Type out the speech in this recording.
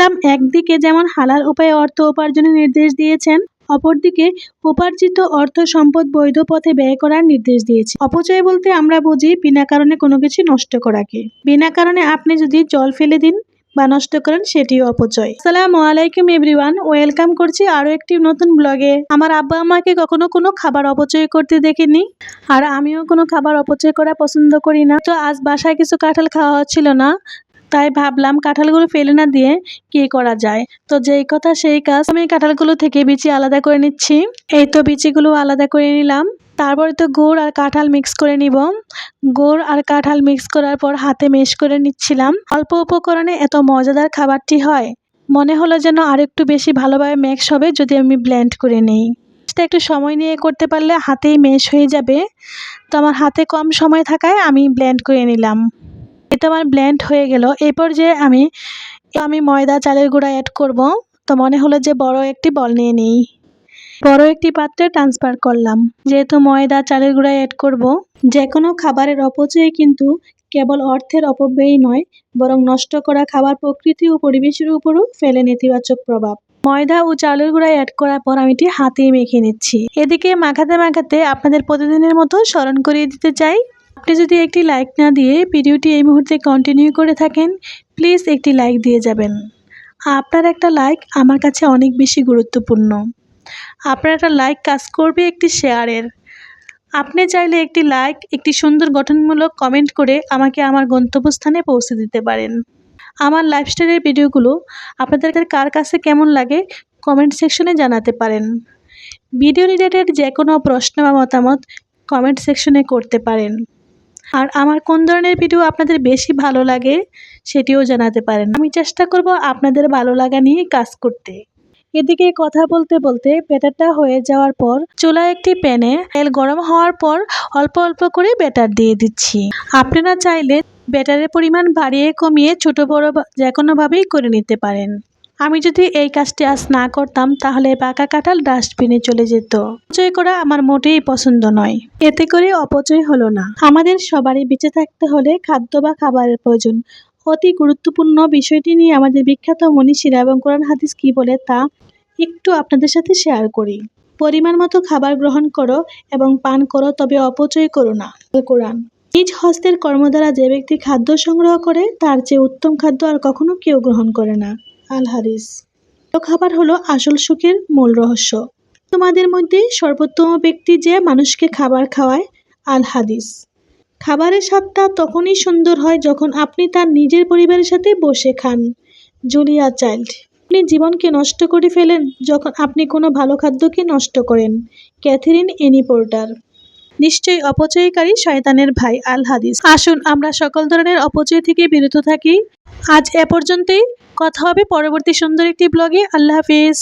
ইসলাম একদিকে যেমন হালাল উপায়ে অর্থ উপার্জনের নির্দেশ দিয়েছেন, অপরদিকে উপার্জিত অর্থ সম্পদ বৈধ পথে ব্যয় করার নির্দেশ দিয়েছে। অপচয় বলতে আমরা বুঝি বিনা কারণে কোনো কিছু নষ্ট করাকে। বিনা কারণে আপনি যদি জল ফেলে দিন বা নষ্ট করেন, সেটিও অপচয়। সালাম আলাইকুম এভরিওয়ান, ওয়েলকাম করছি আরও একটি নতুন ব্লগে। আমার আব্বা আমাকে কখনো কোনো খাবার অপচয় করতে দেখিনি আর আমিও কোনো খাবার অপচয় করা পছন্দ করি না। তো আজ বাসায় কিছু কাঁঠাল খাওয়া হচ্ছিল না তাই ভাবলাম কাঁঠালগুলো ফেলে না দিয়ে কি করা যায়। তো যেই কথা সেই কাজ আমি কাঁঠালগুলো থেকে বিচি আলাদা করে নিচ্ছি। এই তো বিচিগুলো আলাদা করে নিলাম। তারপরে তো গুড় আর কাঁঠাল মিক্স করে নিব। গুড় আর কাঁঠাল মিক্স করার পর হাতে মেশ করে নিচ্ছিলাম। অল্প উপকরণে এত মজাদার খাবারটি হয়। মনে হলো যেন আরেকটু বেশি ভালোভাবে মিক্স হবে যদি আমি ব্লেন্ড করে নিই। সেটা একটু সময় নিয়ে করতে পারলে হাতেই মেশ হয়ে যাবে। তো আমার হাতে কম সময় থাকায় আমি ব্লেন্ড করে নিলাম। এটা আমার ব্লেন্ড হয়ে গেল। এই পর্যায়ে আমি আমি ময়দা, চালের গুঁড়া অ্যাড করব। তো মনে হলো যে বড় একটি বল নিয়ে নিই। বড় একটি পাত্রে ট্রান্সফার করলাম। যেহেতু ময়দা, চালের গুঁড়া অ্যাড করব, যে কোনো খাবারের অপচয় কিন্তু কেবল অর্থের অপব্যয়ই নয়, বরং নষ্ট করা খাবার প্রকৃতি ও পরিবেশের উপরও ফেলে নেতিবাচক প্রভাব। ময়দা ও চালের গুঁড়া অ্যাড করার পর আমি এটি হাতেই মেখে নিচ্ছি। এদিকে মাখাতে মাখাতে আপনাদের প্রতিদিনের মতো স্মরণ করিয়ে দিতে চাই। আপনি যদি একটি লাইক না দিয়ে ভিডিওটি এই মুহূর্তে কন্টিনিউ করে থাকেন প্লিজ একটি লাইক দিয়ে যাবেন। আপনার একটা লাইক আমার কাছে অনেক বেশি গুরুত্বপূর্ণ। আপনার একটা লাইক কাজ করবে একটি শেয়ারের। আপনি চাইলে একটি লাইক একটি সুন্দর গঠনমূলক কমেন্ট করে আমাকে আমার গন্তব্যস্থানে পৌঁছে দিতে পারেন। আমার লাইফস্টাইলের ভিডিওগুলো আপনাদের কার কাছে কেমন লাগে কমেন্ট সেকশনে জানাতে পারেন। ভিডিও রিলেটেড যে কোনো প্রশ্ন বা মতামত কমেন্ট সেকশনে করতে পারেন। আর আমার কোন ধরনের ভিডিও আপনাদের বেশি ভালো লাগে সেটিও জানাতে পারেন। আমি চেষ্টা করব আপনাদের ভালো লাগা নিয়ে কাজ করতে। এদিকে কথা বলতে বলতে ব্যাটারটা হয়ে যাওয়ার পর চুলা একটি প্যানে তেল গরম হওয়ার পর অল্প অল্প করে ব্যাটার দিয়ে দিচ্ছি। আপনারা চাইলে ব্যাটারের পরিমাণ বাড়িয়ে কমিয়ে ছোট বড় যে কোনোভাবেই করে নিতে পারেন। আমি যদি এই কাজটি আজ না করতাম, তাহলে পাকা কাঁঠাল ডাস্টবিনে চলে যেত। অপচয় করা আমার মোটেই পছন্দ নয়। এতে করে অপচয় হলো না। আমাদের সবারই বেঁচে থাকতে হলে খাদ্য বা খাবারের প্রয়োজন। অতি গুরুত্বপূর্ণ বিষয়টি নিয়ে আমাদের বিখ্যাত মনীষীরা এবং কোরআন হাদিস কি বলে তা একটু আপনাদের সাথে শেয়ার করি। পরিমাণ মতো খাবার গ্রহণ করো এবং পান করো, তবে অপচয় করো না। কোরআন। নিজ হস্তের কর্ম দ্বারা যে ব্যক্তি খাদ্য সংগ্রহ করে, তার চেয়ে উত্তম খাদ্য আর কখনো কেউ গ্রহণ করে না। আল হারিস খাবার হলো আসল সুখের মূল রহস্য। তোমাদের মধ্যে সর্বোত্তম ব্যক্তি যে মানুষকে খাবার খাওয়ায়, আল হাদিস। খাবারের স্বাদটা তখনই সুন্দর হয় যখন আপনি তার নিজের পরিবারের সাথে বসে খান। জুলিয়া চাইল্ড, আপনি জীবনকে নষ্ট করে ফেলেন যখন আপনি কোনো ভালো খাদ্যকে নষ্ট করেন। Katherine Anne Porter. নিশ্চয়ই অপচয়কারী শয়তানের ভাই, আল হাদিস। আসুন আমরা সকল ধরনের অপচয় থেকে বিরত থাকি। আজ এ পর্যন্তই। কথা হবে। পরবর্তী সুন্দর একটি ব্লগে আল্লাহ হাফিজ।